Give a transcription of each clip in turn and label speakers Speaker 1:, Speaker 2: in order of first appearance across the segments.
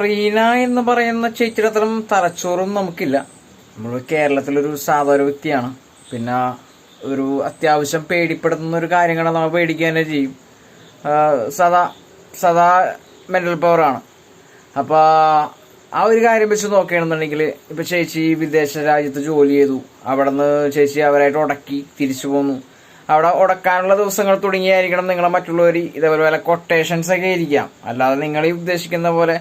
Speaker 1: റീന എന്ന് പറയുന്ന ചേച്ചിയുടെ അത്രയും തലച്ചോറും നമുക്കില്ല. നമ്മൾ കേരളത്തിലൊരു സാധാരണ വ്യക്തിയാണ്. പിന്നെ ഒരു അത്യാവശ്യം പേടിപ്പെടുത്തുന്ന ഒരു കാര്യങ്ങളെ നമ്മൾ പേടിക്കുക തന്നെ ചെയ്യും. സദാ സദാ മെന്റൽ പവറാണ് അപ്പോൾ ആ ഒരു കാര്യം വെച്ച് നോക്കുകയാണെന്നുണ്ടെങ്കിൽ ഇപ്പം ചേച്ചി വിദേശ രാജ്യത്ത് ജോലി ചെയ്തു. അവിടെ നിന്ന് ചേച്ചി അവരായിട്ട് ഉടക്കി തിരിച്ചു പോന്നു. അവിടെ ഉടക്കാനുള്ള ദിവസങ്ങൾ തുടങ്ങിയായിരിക്കണം നിങ്ങളെ മറ്റുള്ളവർ ഇതേപോലെ കൊട്ടേഷൻസ് ഒക്കെ ഇരിക്കാം. അല്ലാതെ നിങ്ങൾ ഈ ഉദ്ദേശിക്കുന്ന പോലെ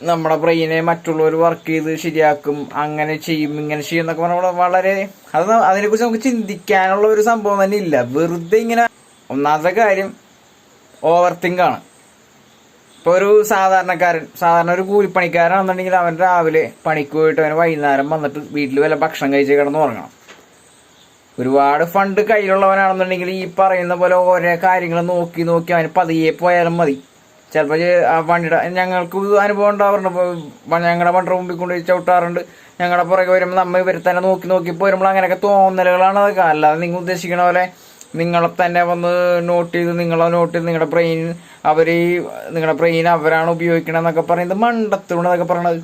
Speaker 1: നമ്മുടെ ബ്രെയിനെ മറ്റുള്ളവർ വർക്ക് ചെയ്ത് ശരിയാക്കും അങ്ങനെ ചെയ്യും ഇങ്ങനെ ചെയ്യും എന്നൊക്കെ പറഞ്ഞാൽ വളരെ അത് അതിനെക്കുറിച്ച് നമുക്ക് ചിന്തിക്കാനുള്ള ഒരു സംഭവം തന്നെ ഇല്ല. വെറുതെ ഇങ്ങനെ ഒന്നാമത്തെ കാര്യം ഓവർ തിങ്ക് ആണ്. ഇപ്പോൾ ഒരു സാധാരണക്കാരൻ സാധാരണ ഒരു കൂലിപ്പണിക്കാരാണെന്നുണ്ടെങ്കിൽ അവൻ രാവിലെ പണിക്ക് പോയിട്ട് അവൻ വൈകുന്നേരം വന്നിട്ട് വീട്ടിൽ വല്ല ഭക്ഷണം കഴിച്ച് കിടന്ന് ഉറങ്ങണം. ഒരുപാട് ഫണ്ട് കയ്യിലുള്ളവനാണെന്നുണ്ടെങ്കിൽ ഈ പറയുന്ന പോലെ ഓരോ കാര്യങ്ങൾ നോക്കി നോക്കി അവന് പതിയെ പോയാലും മതി. ചിലപ്പോൾ വണ്ടിയുടെ ഞങ്ങൾക്ക് അനുഭവം ഉണ്ടാവാറുണ്ട് ഞങ്ങളുടെ വണ്ടിയുടെ മുമ്പിൽ കൊണ്ട് ചവിട്ടാറുണ്ട്. ഞങ്ങളുടെ പുറകെ വരുമ്പോൾ നമ്മൾ ഇവരെ തന്നെ നോക്കി നോക്കി പോരുമ്പോൾ അങ്ങനെയൊക്കെ തോന്നലുകളാണ് അതൊക്കെ. അല്ലാതെ നിങ്ങൾ ഉദ്ദേശിക്കണ പോലെ നിങ്ങളെ തന്നെ വന്ന് നോട്ട് ചെയ്ത് നിങ്ങളെ നോട്ട് ചെയ്ത് നിങ്ങളുടെ ബ്രെയിൻ അവർ നിങ്ങളുടെ ബ്രെയിൻ അവരാണ് ഉപയോഗിക്കണമെന്നൊക്കെ പറയുന്നത് മണ്ടത്തുണ്ടെന്നൊക്കെ പറയണത്.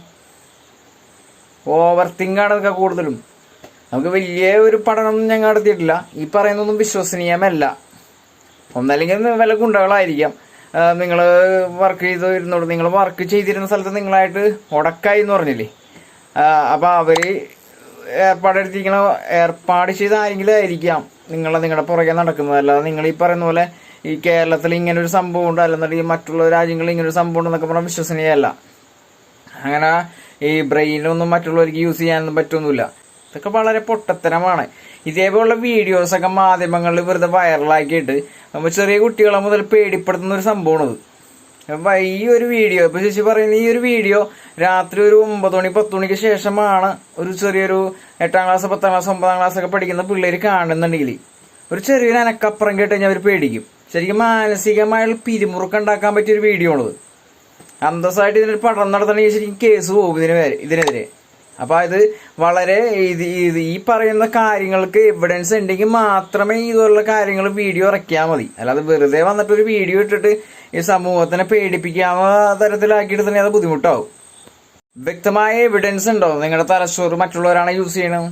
Speaker 1: ഓവർ തിങ്കാണ് അതൊക്കെ കൂടുതലും. നമുക്ക് വലിയ ഒരു പഠനമൊന്നും ഞങ്ങൾ നടത്തിയിട്ടില്ല ഈ പറയുന്നതൊന്നും വിശ്വസനീയമല്ല. ഒന്നല്ലെങ്കിൽ വല്ല ഗുണ്ടകളായിരിക്കാം. നിങ്ങൾ വർക്ക് ചെയ്ത് ഇരുന്നോളൂ. നിങ്ങൾ വർക്ക് ചെയ്തിരുന്ന സ്ഥലത്ത് നിങ്ങളായിട്ട് ഉടക്കായി എന്ന് പറഞ്ഞില്ലേ? അപ്പോൾ അവർ ഏർപ്പാടെടുത്തിരിക്കണ ഏർപ്പാട് ചെയ്ത ആരെങ്കിലും ആയിരിക്കാം നിങ്ങൾ നിങ്ങളുടെ പുറകെ നടക്കുന്നത്. അല്ലാതെ നിങ്ങൾ ഈ പറയുന്ന പോലെ ഈ കേരളത്തിൽ ഇങ്ങനെ ഒരു സംഭവം ഉണ്ട് അല്ലെന്നുണ്ടെങ്കിൽ മറ്റുള്ള രാജ്യങ്ങളിൽ ഇങ്ങനെ ഒരു സംഭവം ഉണ്ടെന്നൊക്കെ പറഞ്ഞാൽ വിശ്വസനീയമല്ല അങ്ങനെ ഈ ബ്രെയിനൊന്നും മറ്റുള്ളവർക്ക് യൂസ് ചെയ്യാനൊന്നും പറ്റൊന്നുമില്ല. ഇതൊക്കെ വളരെ പൊട്ടത്തരമാണ്. ഇതേപോലുള്ള വീഡിയോസൊക്കെ മാധ്യമങ്ങളിൽ വെറുതെ വൈറലാക്കിയിട്ട് നമ്മൾ ചെറിയ കുട്ടികളെ മുതൽ പേടിപ്പെടുത്തുന്ന ഒരു സംഭവമാണത് അപ്പൊ ഈ ഒരു വീഡിയോ ഇപ്പൊ ചേച്ചി പറയുന്ന ഈ ഒരു വീഡിയോ രാത്രി ഒരു ഒമ്പത് മണി പത്ത് മണിക്ക് ശേഷമാണ് ഒരു ചെറിയൊരു എട്ടാം ക്ലാസ് പത്താം ക്ലാസ് ഒമ്പതാം ക്ലാസ് ഒക്കെ പഠിക്കുന്ന പിള്ളേർ കാണുന്നുണ്ടെങ്കിൽ ഒരു ചെറിയൊരു അനക്കപ്പുറം കേട്ട് കഴിഞ്ഞാൽ അവർ പേടിക്കും. ശരിക്കും മാനസികമായ പിരിമുറുക്കം ഉണ്ടാക്കാൻ പറ്റിയ ഒരു വീഡിയോ ആണത്. അന്തസ്സായിട്ട് ഇതിനൊരു പഠനം നടത്തണമെങ്കിൽ ശരിക്കും കേസ് പോകും ഇതിനെതിരെ ഇതിനെതിരെ. അപ്പൊ ഇത് വളരെ ഈ പറയുന്ന കാര്യങ്ങൾക്ക് എവിഡൻസ് ഉണ്ടെങ്കിൽ മാത്രമേ ഇതുപോലുള്ള കാര്യങ്ങൾ വീഡിയോ ഇറക്കിയാൽ മതി. അല്ലാതെ വെറുതെ വന്നിട്ട് ഒരു വീഡിയോ ഇട്ടിട്ട് ഈ സമൂഹത്തിനെ പേടിപ്പിക്കാവുന്ന തരത്തിലാക്കിയിട്ട് തന്നെ അത് ബുദ്ധിമുട്ടാവും. വ്യക്തമായ എവിഡൻസ് ഉണ്ടോ? നിങ്ങളുടെ തലച്ചോറ് മറ്റുള്ളവരാണ് യൂസ് ചെയ്യണത്.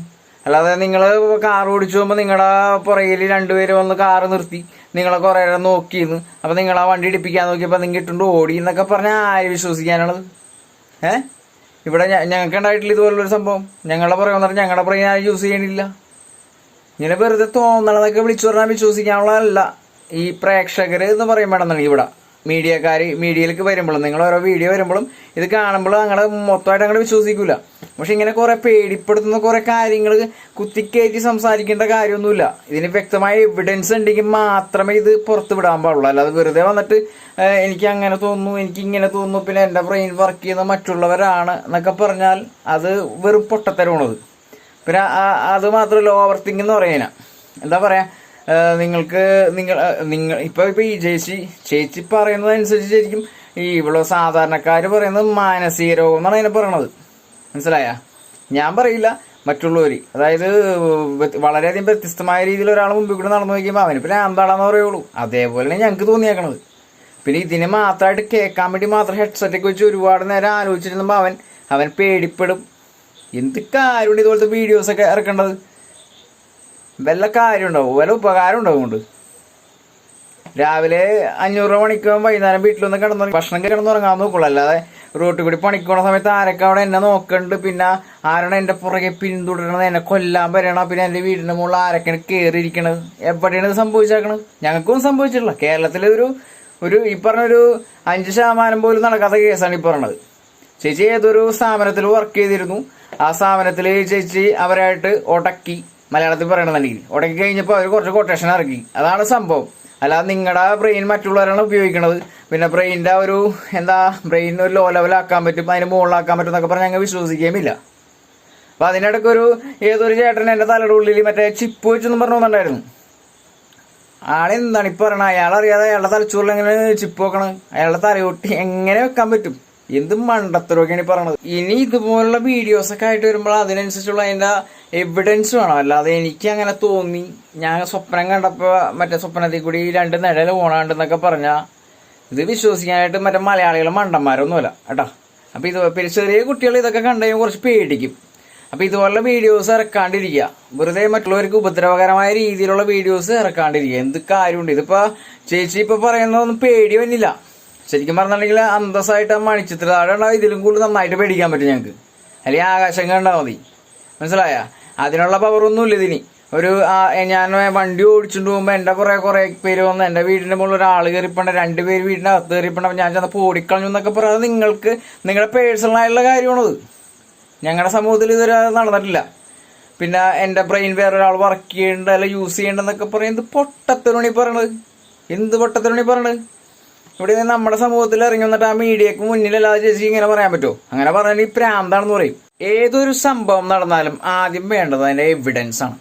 Speaker 1: അല്ലാതെ നിങ്ങൾ കാർ ഓടിച്ചു പോകുമ്പോൾ നിങ്ങളുടെ പുറകിൽ രണ്ടുപേര് വന്ന് കാർ നിർത്തി. നിങ്ങളെ കുറേ നോക്കിയിരുന്നു അപ്പൊ നിങ്ങൾ ആ വണ്ടി ഇടിപ്പിക്കാൻ നോക്കിയപ്പോൾ നിങ്ങൾ ഇട്ടുകൊണ്ട് ഓടി എന്നൊക്കെ പറഞ്ഞാൽ ആര് വിശ്വസിക്കാനുള്ളത്? ഏ? ഇവിടെ ഞങ്ങൾക്ക് ഉണ്ടായിട്ടില്ല ഇതുപോലുള്ളൊരു സംഭവം. ഞങ്ങളുടെ പുറകെ വന്നിട്ട് ഞങ്ങളുടെ പുറകെ ഞാൻ യൂസ് ചെയ്യണില്ല. ഇങ്ങനെ വെറുതെ തോന്നണതൊക്കെ വിളിച്ചു പറഞ്ഞാൽ വിശ്വസിക്കാനുള്ളതല്ല. ഈ പ്രേക്ഷകർ എന്ന് പറയുമ്പോഴാണെന്നാണ് ഇവിടെ. മീഡിയക്കാർ മീഡിയയിലേക്ക് വരുമ്പോഴും നിങ്ങൾ ഓരോ വീഡിയോ വരുമ്പോഴും ഇത് കാണുമ്പോൾ അങ്ങനെ മൊത്തമായിട്ട് അങ്ങോട്ട് വിശ്വസിക്കില്ല പക്ഷെ ഇങ്ങനെ കുറെ പേടിപ്പെടുത്തുന്ന കുറെ കാര്യങ്ങൾ കുത്തിക്കയറ്റി സംസാരിക്കേണ്ട കാര്യമൊന്നുമില്ല. ഇതിന് വ്യക്തമായ എവിഡൻസ് ഉണ്ടെങ്കിൽ മാത്രമേ ഇത് പുറത്ത് വിടാൻ പാടുള്ളൂ. അല്ലാതെ വെറുതെ വന്നിട്ട് എനിക്ക് അങ്ങനെ തോന്നുന്നു എനിക്ക് ഇങ്ങനെ തോന്നുന്നു പിന്നെ എന്റെ ബ്രെയിൻ വർക്ക് ചെയ്യുന്ന മറ്റുള്ളവരാണ് എന്നൊക്കെ പറഞ്ഞാൽ അത് വെറും പൊട്ടത്തരമാണത്. പിന്നെ അത് മാത്രമല്ല ഓവർ തിങ്ക് എന്ന് പറയുന്ന എന്താ പറയാ? ആ, നിങ്ങൾക്ക് നിങ്ങൾ നിങ്ങൾ ഇപ്പൊ ഇപ്പൊ ഈ ചേച്ചി ചേച്ചി പറയുന്നതനുസരിച്ച് ശരിക്കും ഈ ഇവിടെ സാധാരണക്കാർ പറയുന്നത് മാനസിക രോഗം എന്നാണ് അതിനെ പറയണത്. മനസ്സിലായ? ഞാൻ പറയില്ല. മറ്റുള്ളവര് അതായത് വളരെയധികം വ്യത്യസ്തമായ രീതിയിൽ ഒരാൾ മുമ്പിൽ കൂടെ നടന്നു നോക്കിയപ്പോൾ അവന് പിന്നെ എന്താണെന്ന് പറയുള്ളൂ. അതേപോലെ തന്നെ ഞങ്ങൾക്ക് തോന്നിയേക്കണത്. പിന്നെ ഇതിനെ മാത്രമായിട്ട് കേൾക്കാൻ വേണ്ടി മാത്രം ഹെഡ്സെറ്റ് ഒക്കെ വെച്ച് ഒരുപാട് നേരം ആലോചിച്ചിരുന്നപ്പോൾ അവൻ അവൻ പേടിപ്പെടും. എന്ത് കാര്യമുണ്ട് ഇതുപോലത്തെ വീഡിയോസൊക്കെ ഇറക്കേണ്ടത്? വല്ല കാര്യം ഉണ്ടാവും വല്ല ഉപകാരം ഉണ്ടാവും കൊണ്ട് രാവിലെ അഞ്ഞൂറ് മണിക്കും വൈകുന്നേരം വീട്ടിലൊന്ന് കിടന്നു ഭക്ഷണം കിടന്നുറങ്ങാൻ നോക്കുള്ളൂ. അല്ലാതെ റോട്ടിൽ കൂടി പണിക്ക് പോണ സമയത്ത് ആരൊക്കെ അവിടെ എന്നെ നോക്കണ്ട്? പിന്നെ ആരാണ് എന്റെ പുറകെ പിന്തുടരണത് എന്നെ കൊല്ലാൻ വരണം പിന്നെ എന്റെ വീടിന്റെ മുകളിൽ ആരൊക്കെയാണ് കയറിയിരിക്കണത് എവിടെയാണ് ഇത് സംഭവിച്ചേക്കണത്? ഞങ്ങൾക്കൊന്നും സംഭവിച്ചിട്ടില്ല. കേരളത്തിലെ ഒരു ഒരു ഈ പറഞ്ഞൊരു അഞ്ച് ശതമാനം പോലും നടക്കാത്ത കേസാണ് ഈ പറഞ്ഞത്. ചേച്ചി ഏതൊരു സ്ഥാപനത്തിൽ വർക്ക് ചെയ്തിരുന്നു? ആ സ്ഥാപനത്തിൽ ചേച്ചി അവരായിട്ട് ഉടക്കി മലയാളത്തിൽ പറയണമെന്നുണ്ടെങ്കിൽ. ഉടക്കി കഴിഞ്ഞപ്പോൾ അവർ കുറച്ച് കൊട്ടേഷൻ ഇറക്കി. അതാണ് സംഭവം. അല്ലാതെ നിങ്ങളുടെ ബ്രെയിൻ മറ്റുള്ളവരാണ് ഉപയോഗിക്കുന്നത് പിന്നെ ബ്രെയിനിന്റെ ഒരു എന്താ ബ്രെയിൻ ഒരു ലോ ലെവലാക്കാൻ പറ്റും അതിന് മുകളിലാക്കാൻ പറ്റും എന്നൊക്കെ പറഞ്ഞാൽ ഞങ്ങൾ വിശ്വസിക്കുകയുമില്ല. അപ്പോൾ അതിനിടയ്ക്ക് ഒരു ഏതൊരു ചേട്ടൻ എന്റെ തലയുടെ ഉള്ളിൽ മറ്റേ ചിപ്പ് വെച്ചെന്ന് പറഞ്ഞു വന്നിട്ടുണ്ടായിരുന്നു ആളെന്താണ് ഇപ്പൊ പറയണത്? അയാളറിയാതെ അയാളുടെ തലച്ചോറിൽ എങ്ങനെ ചിപ്പ് വെക്കണം? അയാളുടെ തലയൊട്ടി എങ്ങനെ വെക്കാൻ പറ്റും? എന്ത് മണ്ടത്തരമൊക്കെയാണ് ഈ പറയണത്. ഇനി ഇതുപോലുള്ള വീഡിയോസ് ഒക്കെ ആയിട്ട് വരുമ്പോൾ അതിനനുസരിച്ചുള്ള അതിന്റെ എവിഡൻസ് വേണം. അല്ലാതെ എനിക്ക് അങ്ങനെ തോന്നി. ഞാൻ സ്വപ്നം കണ്ടപ്പോ മറ്റേ സ്വപ്നത്തിൽ കൂടി രണ്ട് നിഴൽ പോണാണ്ടെന്നൊക്കെ പറഞ്ഞ ഇത് വിശ്വസിക്കാനായിട്ട് മറ്റേ മലയാളികൾ മണ്ടന്മാരൊന്നുമല്ല കേട്ടാ. അപ്പൊ ഇത് പിന്നെ ചെറിയ കുട്ടികൾ ഇതൊക്കെ കണ്ടു കഴിഞ്ഞാൽ കുറച്ച് പേടിക്കും. അപ്പൊ ഇതുപോലുള്ള വീഡിയോസ് ഇറക്കാണ്ടിരിക്കുക. വെറുതെ മറ്റുള്ളവർക്ക് ഉപദ്രവകരമായ രീതിയിലുള്ള വീഡിയോസ് ഇറക്കാണ്ടിരിക്കുക. എന്ത് കാര്യമുണ്ട്? ഇതിപ്പോ ചേച്ചി ഇപ്പൊ പറയുന്നതൊന്നും പേടി വന്നില്ല. ശരിക്കും പറഞ്ഞിട്ടുണ്ടെങ്കിൽ അന്തസ്സായിട്ട് ആ മണിച്ചിത്രതാഴെ ഉണ്ടാവും ഇതിലും കൂടുതൽ നന്നായിട്ട് പേടിക്കാൻ പറ്റും ഞങ്ങൾക്ക് അല്ലെങ്കിൽ ആകാശം കണ്ടാൽ മതി. മനസ്സിലായ? അതിനുള്ള പവറൊന്നും ഇല്ല ഇതിന്. ഒരു ഞാൻ വണ്ടി ഓടിച്ചുകൊണ്ട് പോകുമ്പോൾ എന്റെ കുറേ കുറേ പേര് വന്ന് എന്റെ വീടിന്റെ മുകളിൽ ഒരാൾ കയറിപ്പണ്ട രണ്ട് പേര് വീടിന്റെ അകത്ത് കയറിപ്പണ്ട ഞാൻ ചെന്നപ്പോൾ ഓടിക്കളഞ്ഞു എന്നൊക്കെ പറയാതെ നിങ്ങൾക്ക് നിങ്ങളുടെ പേഴ്സണൽ ആയിട്ടുള്ള കാര്യമാണത്. ഞങ്ങളുടെ സമൂഹത്തിൽ ഇതുവരെ നടന്നിട്ടില്ല. പിന്നെ എന്റെ ബ്രെയിൻ വേറെ ഒരാൾ വർക്ക് ചെയ്യേണ്ട അല്ല യൂസ് ചെയ്യേണ്ടെന്നൊക്കെ പറയുന്നത് പൊട്ടത്തരുണി പറയണത്. എന്ത് പൊട്ടത്തിനുണി പറയണത്? ഇവിടെ നിന്ന് നമ്മുടെ സമൂഹത്തിൽ ഇറങ്ങി വന്നിട്ട് ആ മീഡിയക്ക് മുന്നിലല്ലാതെ ചേച്ചി ഇങ്ങനെ പറയാൻ പറ്റുമോ? അങ്ങനെ പറഞ്ഞാൽ ഈ പ്രാന്താണെന്ന് പറയും. ഏതൊരു സംഭവം നടന്നാലും ആദ്യം വേണ്ടത് അതിന്റെ എവിഡൻസ് ആണ്.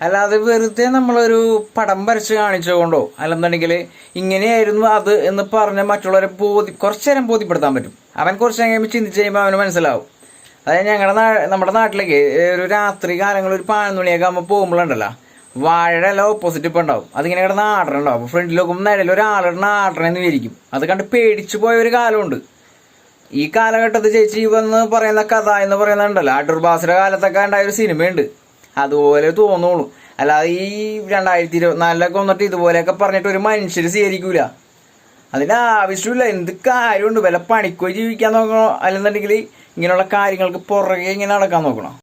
Speaker 1: അല്ലാതെ വെറുതെ നമ്മളൊരു പടം വരച്ച് കാണിച്ചുകൊണ്ടോ അല്ലെന്നുണ്ടെങ്കിൽ ഇങ്ങനെയായിരുന്നു അത് എന്ന് പറഞ്ഞ് മറ്റുള്ളവരെ ബോധി കുറച്ചു നേരം ബോധ്യപ്പെടുത്താൻ പറ്റും. അവൻ കുറച്ച് കഴിയുമ്പോൾ ചിന്തിച്ച് കഴിയുമ്പോൾ അവന് മനസ്സിലാവും. അതായത് ഞങ്ങളുടെ നമ്മുടെ നാട്ടിലേക്ക് ഒരു രാത്രി കാലങ്ങളിൽ ഒരു പതിനൊന്ന് ആകുമ്പോൾ പോകുമ്പോഴുണ്ടല്ലോ വാഴയുടെ ഓപ്പോസിറ്റ് ഇപ്പം ഉണ്ടാവും. അതിങ്ങനെ കിടന്ന് ആടണുണ്ടാവും അപ്പോൾ ഫ്രണ്ടിൽ നോക്കുമ്പോൾ നിഴൽ ഒരാളിടണ ആടണെന്ന് വിചാരിക്കും. അത് കണ്ട് പേടിച്ചു പോയ ഒരു കാലമുണ്ട്. ഈ കാലഘട്ടത്തിൽ ചേച്ചി ഇവന്ന് പറയുന്ന കഥ എന്ന് പറയുന്നുണ്ടല്ലോ അടൂർ ബാസിന്റെ കാലത്തൊക്കെ ഉണ്ടായ ഒരു സിനിമയുണ്ട്. അതുപോലെ തോന്നുള്ളൂ അല്ലാതെ ഈ രണ്ടായിരത്തി ഇരുപത്തിനാലിലൊക്കെ വന്നിട്ട് ഇതുപോലെയൊക്കെ പറഞ്ഞിട്ട് ഒരു മനുഷ്യർ സ്വീകരിക്കൂല. അതിന്റെ ആവശ്യമില്ല. എന്ത് കാര്യമുണ്ട്? വില പണിക്കോ ജീവിക്കാൻ നോക്കണോ? അല്ലെന്നുണ്ടെങ്കിൽ ഇങ്ങനെയുള്ള കാര്യങ്ങൾക്ക് പുറകെ ഇങ്ങനെ നടക്കാൻ നോക്കണം?